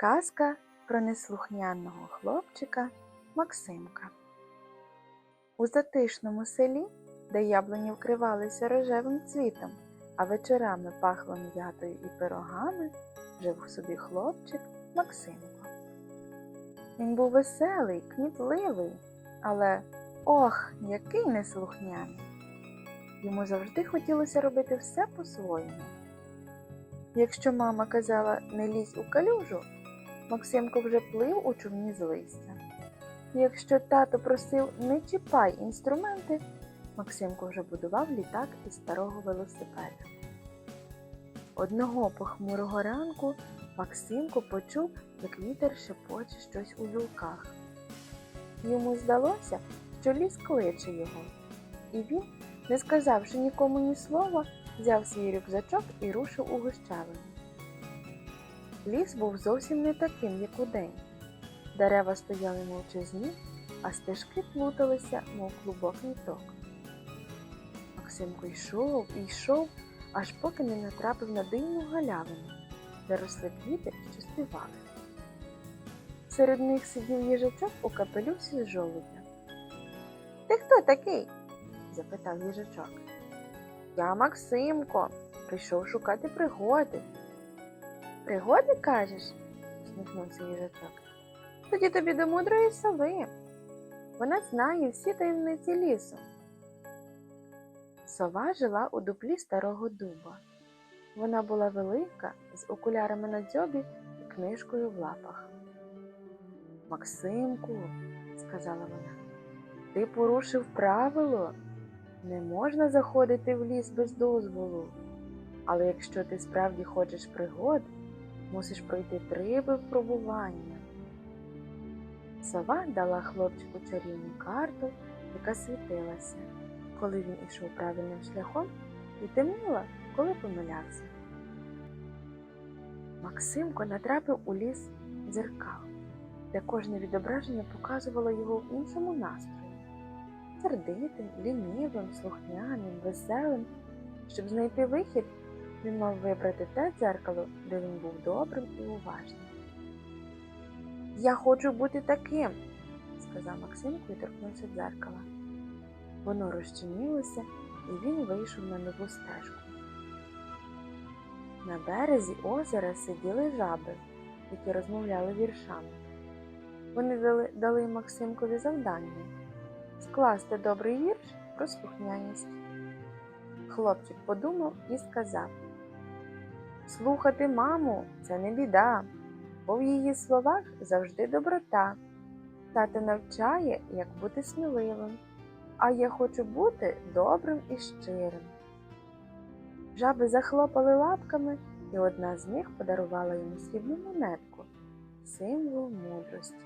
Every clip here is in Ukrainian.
Казка про неслухняного хлопчика Максимка. У затишному селі, де яблуні вкривалися рожевим цвітом, а вечорами пахло м'ятою і пирогами, жив собі хлопчик Максимко. Він був веселий, кмітливий, але ох, який неслухняний. Йому завжди хотілося робити все по-своєму. Якщо мама казала не лізь у калюжу, Максимко вже плив у човні з листя. Якщо тато просив не чіпай інструменти, Максимко вже будував літак із старого велосипеда. Одного похмурого ранку Максимко почув, як вітер шепоче щось у гілках. Йому здалося, що ліс кличе його, і він, не сказавши нікому ні слова, взяв свій рюкзачок і рушив у гущавину. Ліс був зовсім не таким, як удень. Дерева стояли мовчазні, а стежки плуталися, мов клубок ниток. Максимко йшов і йшов, аж поки не натрапив на дивну галявину, де росли квіти, що співали. Серед них сидів їжачок у капелюсі з жолудя. Ти хто такий? запитав їжачок. Я Максимко, прийшов шукати пригоди. Пригоди кажеш? усміхнувся їжачок. Тоді тобі до мудрої сови. Вона знає всі таємниці лісу. Сова жила у дуплі старого дуба. Вона була велика, з окулярами на дзьобі і книжкою в лапах. Максимку, сказала вона, ти порушив правило. Не можна заходити в ліс без дозволу. Але якщо ти справді хочеш пригод, мусиш пройти три випробування. Сова дала хлопчику чарівну карту, яка світилася, коли він ішов правильним шляхом, і темніла, коли помилявся. Максимко натрапив у ліс дзеркал, де кожне відображення показувало його в іншому настрої сердитим, лінивим, слухняним, веселим. Щоб знайти вихід, він мав вибрати те дзеркало, де він був добрим і уважним. Я хочу бути таким, сказав Максимко і торкнувся дзеркала. Воно розчинилося, і він вийшов на нову стежку. На березі озера сиділи жаби, які розмовляли віршами. Вони дали, дали Максимкові завдання скласти добрий вірш про слухняність. Хлопчик подумав і сказав Слухати маму це не біда, бо в її словах завжди доброта. Тато навчає, як бути сміливим, а я хочу бути добрим і щирим. Жаби захлопали лапками, і одна з них подарувала йому срібну монетку символ мудрості.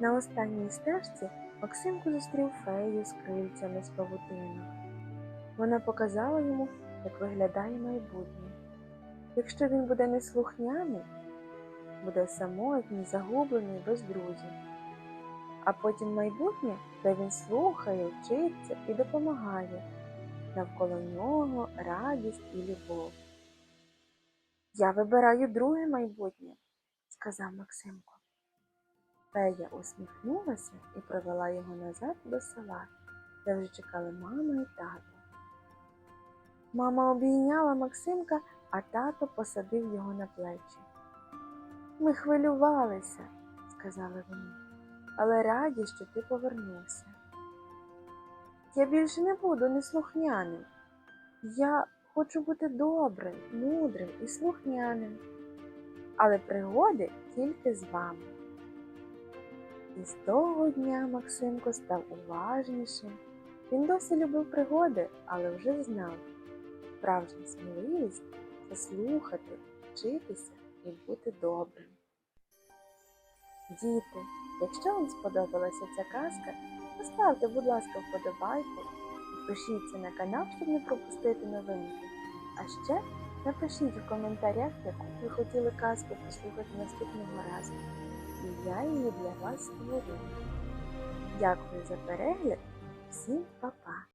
На останній стежці Максимко зустрів фею з крильцями з павутини. Вона показала йому, як виглядає майбутнє. Якщо він буде неслухняний, буде самотній, загублений без друзів. А потім майбутнє, де він слухає, вчиться і допомагає. Навколо нього радість і любов. Я вибираю друге майбутнє, сказав Максимко. Фея усміхнулася і провела його назад до села, де вже чекали мама і тато. Мама обійняла Максимка, а тато посадив його на плечі. Ми хвилювалися, сказали вони, але раді, що ти повернувся. Я більше не буду неслухняним. Я хочу бути добрим, мудрим і слухняним, але пригоди тільки з вами. І з того дня Максимко став уважнішим. Він досі любив пригоди, але вже знав, справжня сміливість це слухати, вчитися і бути добрим. Діти, якщо вам сподобалася ця казка, поставте, будь ласка, вподобайку, підпишіться на канал, щоб не пропустити новинки. А ще напишіть в коментарях, яку ви хотіли казку послухати наступного разу і я її для вас створю. Дякую за перегляд, всім па-па!